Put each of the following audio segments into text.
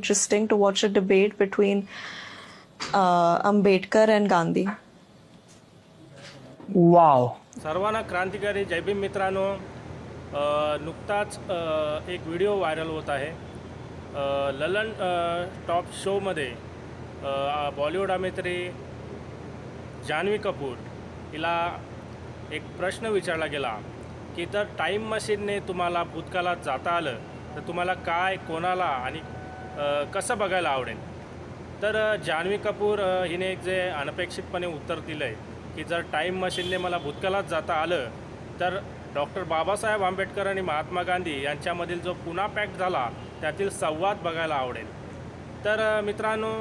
interesting to watch a debate between uh, Ambedkar and Gandhi. वाव सर्वांना क्रांतिकारी जयभीम मित्रांनो अ, नुकताच अ, एक व्हिडिओ व्हायरल होत आहे अ, ललन अ, टॉप शोमध्ये अ, बॉलिवूड अभिनेत्री जान्हवी कपूर हिला एक प्रश्न विचारला गेला की जर टाईम मशीनने तुम्हाला भूतकाळात जाता आलं तर तुम्हाला काय कोणाला आणि कसं बघायला आवडेल? तर जान्हवी कपूर हिने एक जे अनपेक्षितपणे उत्तर दिलं आहे की जर टाईम मशीनने मला भूतकालात जाता आलं तर डॉक्टर बाबासाहेब आंबेडकर आणि महात्मा गांधी यांच्यामधील जो पुन्हा पॅक्ट झाला त्यातील संवाद बघायला आवडेल. तर मित्रांनो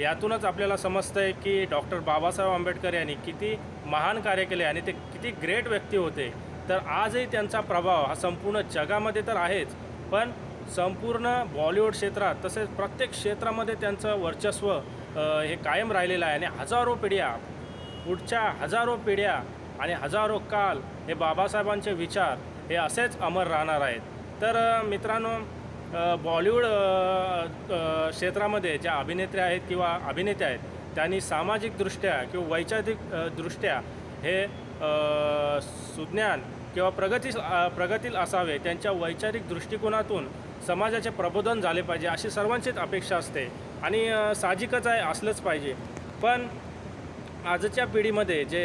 यातूनच आपल्याला समजतं आहे की डॉक्टर बाबासाहेब आंबेडकर यांनी किती महान कार्य केले आणि ते किती ग्रेट व्यक्ती होते. तर आजही त्यांचा प्रभाव हा संपूर्ण जगामध्ये तर आहेच पण संपूर्ण बॉलिवूड क्षेत्रात तसेच प्रत्येक क्षेत्रामध्ये त्यांचं वर्चस्व हे कायम राहिलेलं आहे. आणि हजारो पिढ्या पुढच्या हजारो पिढ्या आणि हजारो काल हे बाबासाहेबांचे विचार हे असेच अमर राहणार आहेत. तर मित्रांनो बॉलिवूड क्षेत्रामध्ये ज्या अभिनेत्री आहेत किंवा अभिनेते आहेत त्यांनी सामाजिकदृष्ट्या किंवा वैचारिक दृष्ट्या हे सुज्ञान किंवा प्रगती प्रगतील असावे त्यांच्या वैचारिक दृष्टिकोनातून समाजाचे प्रबोधन झाले पाहिजे अशी सर्वांचीच अपेक्षा असते. आणि साहजिकच आहे असलंच पाहिजे. पण आजच्या पिढीमध्ये जे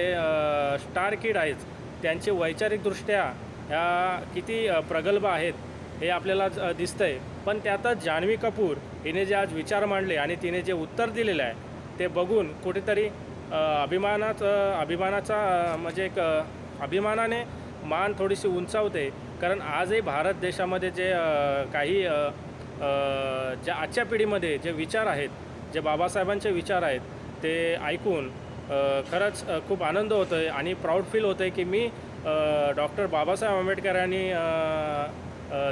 स्टार किड आहेत त्यांचे वैचारिकदृष्ट्या ह्या किती प्रगल्भ आहेत हे आपल्याला दिसतं आहे पण त्यातच जान्हवी कपूर हिने जे आज विचार मांडले आणि तिने जे उत्तर दिलेलं आहे ते बघून कुठेतरी अभिमानाचं अभिमानाचा म्हणजे एक अभिमानाने मान थोडीशी उंचावते. कारण आजही भारत देशामध्ये जे काही ज्या आजच्या पिढीमध्ये जे विचार आहेत जे बाबासाहेबांचे विचार आहेत ते ऐकून खरंच खूप आनंद होतो आहे आणि प्राऊड फील होतं आहे की मी डॉक्टर बाबासाहेब आंबेडकर यांनी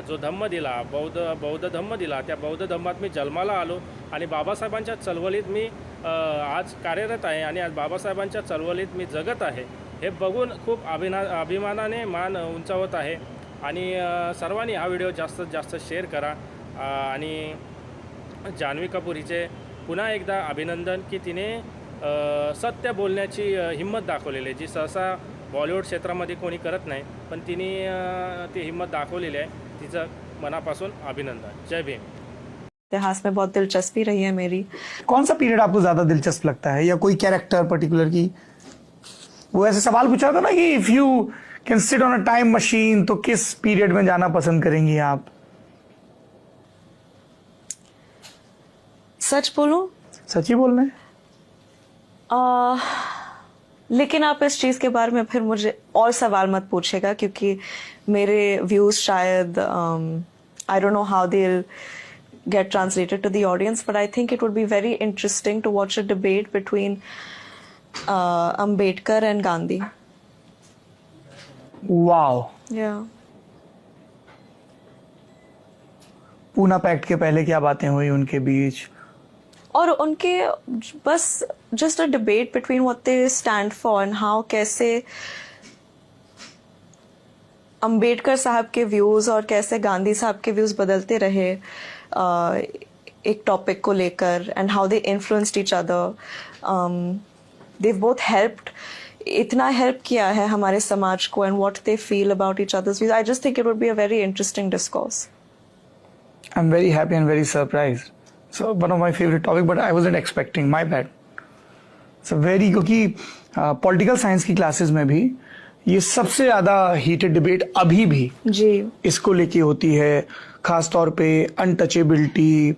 जो धम्म दिला बौद्ध बौद्ध धम्म दिला त्या बौद्ध धम्मात मी जन्माला आलो आणि बाबासाहेबांच्या चळवळीत मी आज कार्यरत आहे आणि आज बाबासाहेबांच्या चळवळीत मी जगत आहे हे बघून खूप अभिना अभिमानाने मान उंचावत आहे. आणि सर्वांनी हा व्हिडिओ जास्तीत जास्त शेअर करा. आणि जान्हवी कपूर हिचे पुन्हा एकदा अभिनंदन की तिने सत्य बोलण्याची हिंमत दाखवलेली आहे. जी सहसा बॉलिवूड क्षेत्रामध्ये कोणी करत नाही पण तिने ती हिंमत दाखवलेली आहे. तिचं मनापासून अभिनंदन. जय भीम. इतिहास में बहुत दिलचस्पी रही है मेरी. कौन सा पीरियड आपको ज्यादा दिलचस्प लगता है? या कोई कैरेक्टर पर्टिकुलर की? वो ऐसे सवाल पूछा था ना कि if you can sit on a time machine तो किस पीरियड में जाना पसंद करेंगी आप? सच बोलो? सच ही बोल रहे लेकिन आप इस चीज़ के बारे में फिर मुझे और सवाल मत पूछेगा क्योंकि मेरे व्यूज़ शायद I don't know how they get translated to audience but I think it would be very interesting to watch a debate between Ambedkar and Gandhi wow yeah. Poona pact के पहले क्या बातें हुई उनके बीच और उनके बस just a debate between what they stand for and how कैसे अंबेडकर साहब के व्यूज़ और कैसे गांधी साहब के व्यूज़ बदलते रहे अ, एक टॉपिक को लेकर and how they influenced each other they both helped इतना हेल्प किया है हमारे समाज को and what they feel about each other's views I just think it would be a very interesting discourse I'm very happy and very surprised. So one of my favorite topic, but I wasn't expecting. My bad. So very क्योंकि political science की classes में भी ये सबसे ज़्यादा heated debate अभी भी जी इसको लेके होती है खास तौर पे अनटचेबिलिटी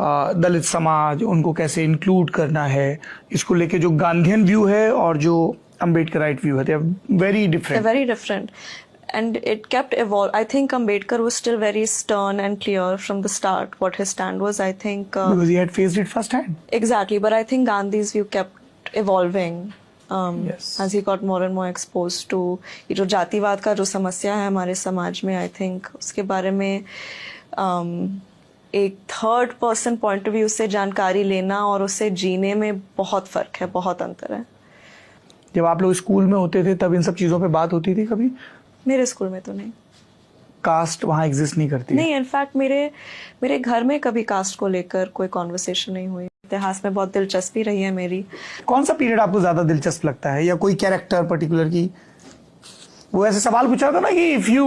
दलित समाज उनको कैसे इंक्लूड करना है इसको लेके जो गांधीयन व्यू है और जो अम्बेडकराइट व्यू है they very They're different very different. And it kept evolve. I think Ambedkar was still very stern and clear from the start what his stand was. I think uh, he had faced it first hand exactly, but I think Gandhi's view kept evolving um, Yes. as he got more and more exposed to ये जो जातिवाद का जो समस्या है हमारे समाज में आई थिंक उसके बारे में um, एक third person point of view से जानकारी लेना और उसे जीने में बहुत फ़र्क है बहुत अंतर है जब आप लोग स्कूल में होते थे तब इन सब चीज़ों पे बात होती थी कभी? मेरे स्कूल में तो नहीं। कास्ट वहाँ एग्जिस्ट नहीं करती नहीं इनफैक्ट मेरे मेरे घर में कभी कास्ट को लेकर कोई कॉन्वर्सेशन नहीं हुई। इतिहास में बहुत दिलचस्पी रही है मेरी। कौन सा पीरियड आपको ज़्यादा दिलचस्प लगता है या कोई कैरेक्टर पर्टिकुलर की? वो ऐसे सवाल पूछा था ना कि if you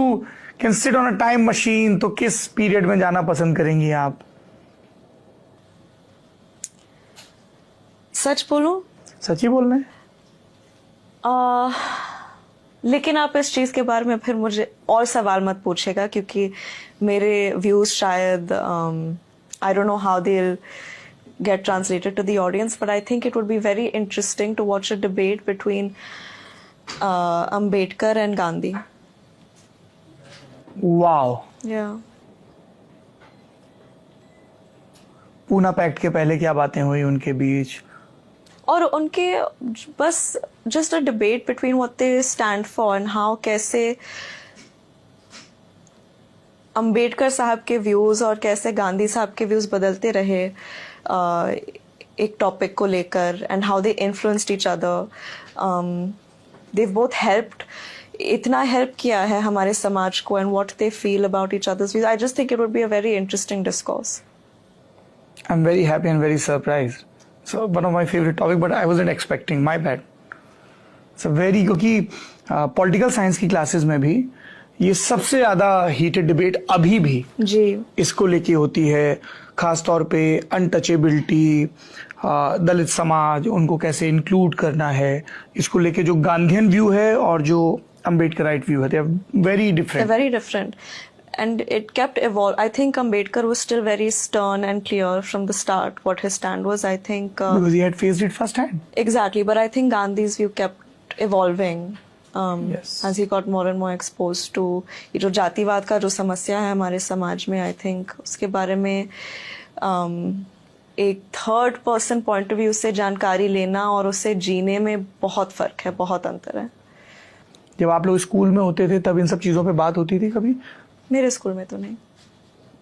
can sit on a time machine तो किस पीरियड में जाना पसंद करेंगी आप? सच बोलूँ? सच ही बोल रहे हैं। आ, लेकिन आप इस चीज़ के बारे में फिर मुझे और सवाल मत पूछेगा क्योंकि मेरे व्यूज़ शायद I don't know how they get translated to the but I think it would be very interesting to watch a debate between Ambedkar and Gandhi wow yeah Poona pact के पहले क्या बातें हुई उनके बीच और उनके बस just a debate between what they stand for and how कैसे अंबेडकर साहब के व्यूज़ और कैसे गांधी साहब के व्यूज़ बदलते रहे एक टॉपिक को लेकर and how they influenced each other they both helped इतना हेल्प किया है हमारे समाज को and what they feel about each other's views I just think it would be a very interesting discourse I'm very happy and very surprised. So one of my favorite topic, but I wasn't expecting. My bad. So very क्योंकि political science की classes में भी ये सबसे ज़्यादा heated debate अभी भी जी इसको लेके होती है खास तौर पे अनटचेबिलिटी दलित समाज उनको कैसे इंक्लूड करना है इसको लेके जो गांधीयन व्यू है और जो अम्बेडकराइट व्यू है they very different very different. And it kept evolve. I think Ambedkar was still very stern and clear from the start what his stand was. I think uh, he had faced it first hand exactly, but I think Gandhi's view kept evolving um, Yes. as he got more and more exposed to ये जो जातिवाद का जो समस्या है हमारे समाज में आई थिंक उसके बारे में um, एक third person point of view से जानकारी लेना और उसे जीने में बहुत फ़र्क है बहुत अंतर है जब आप लोग स्कूल में होते थे तब इन सब चीज़ों पे बात होती थी कभी मेरे स्कूल में तो नहीं।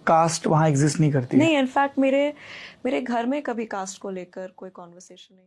कास्ट वहाँ एग्जिस्ट नहीं करती नहीं इनफैक्ट मेरे मेरे घर में कभी कास्ट को लेकर कोई कॉन्वर्सेशन नहीं